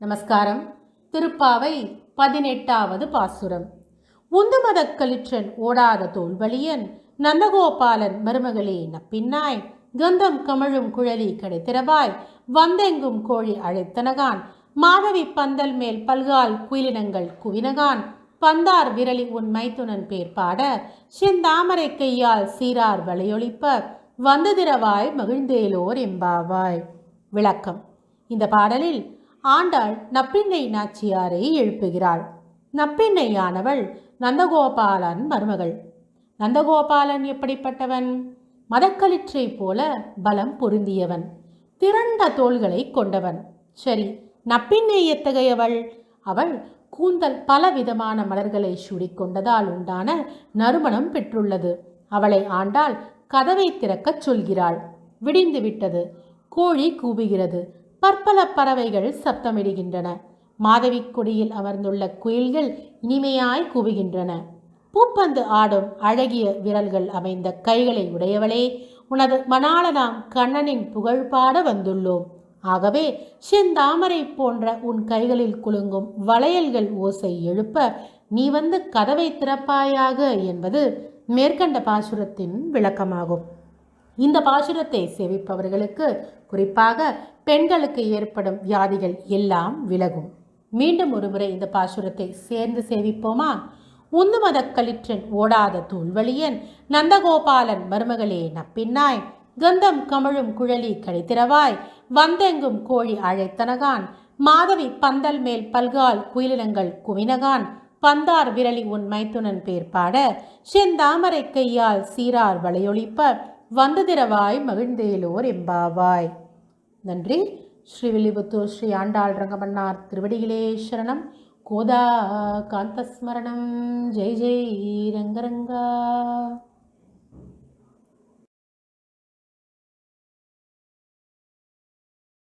நமஸ்காரம். திருப்பாவை பதினெட்டாவது பாசுரம். உந்துமதக் களிற்றன் ஓடாத தோல்வழியன் நந்தகோபாலன் மருமகளே நப்பின்னாய். கந்தம் கமழும் குழலி கடைத்திரவாய் வந்தெங்கும் கோழி அழைத்தனகான். மாதவி பந்தல் மேல் பல்கால் குயிலினங்கள் குவினகான். பந்தார் விரலி உன் மைத்துனன் பேர் பாட செந்தாமரை கையால் சீரார் வளையொலிப்ப வந்துதிரவாய் மகிழ்ந்தேலோர் எம்பாவாய். விளக்கம். இந்த பாடலில் ஆண்டாள் நப்பிண்ணை நாச்சியாரை எழுப்புகிறாள். நப்பிண்ணையானவள் நந்தகோபாலன் மருமகள். நந்தகோபாலன் எப்படிப்பட்டவன்? மதக்களிற்றை போல பலம் பொருந்தியவன். திரண்ட தோள்களை கொண்டவன். சரி நப்பிண்ணை எத்தகையவள்? அவள் கூந்தல் பலவிதமான மலர்களை சூடிக்கொண்டதால் உண்டான நறுமணம் பெற்றுள்ளது. அவளை ஆண்டாள் கதவை திறக்கச் சொல்கிறாள். விடிந்து விட்டது. கோழி கூவுகிறது. பற்பல பறவைகள் சப்தமிடுகின்றன. மாதவிக் கொடியில் அமர்ந்துள்ள குயில்கள் இனிமையாய் கூவுகின்றன. பூப்பந்து ஆடும் அழகிய விரல்கள் அமைந்த கைகளை உடையவளே உனது மணாளனாம் கண்ணனின் புகழ் பாட வந்துள்ளோம். ஆகவே செந்தாமரை போன்ற உன் கைகளில் குலுங்கும் வளையல்கள் ஓசை எழுப்ப நீ வந்து கதவை திறப்பாயாக என்பது மேற்கண்ட பாசுரத்தின் விளக்கமாகும். இந்த பாசுரத்தை சேவிப்பவர்களுக்கு குறிப்பாக பெண்களுக்கு ஏற்படும் வியாதிகள் எல்லாம் விலகும். மீண்டும் ஒருமுறை இந்த பாசுரத்தை சேர்ந்து சேவிப்போமா? உந்துமதக் களிற்றன் ஓடாத தூள்வழியன் நந்தகோபாலன் மருமகளே நப்பின்னாய். கந்தம் கமழும் குழலி கழித்திரவாய் வந்தெங்கும் கோழி அழைத்தனகான் மாதவி பந்தல் மேல் பல்கால் குயிலினங்கள் குவினகான். பந்தார் விரலி உன் மைத்துனன் பேர் பாட செந்தாமரை கையால் சீரார் வளையொழிப்ப. வந்ததிரவாய் மகிழ்ந்தேலோர் எம்பாவாய். நன்றி. ஸ்ரீ வில்லிபுத்தூர் ஸ்ரீ ஆண்டாள் ரங்கமன்னார் திருவடிகளே சரணம். கோதா காந்தஸ்மரணம் ஜெய் ஜெய் ரங்கரங்கா.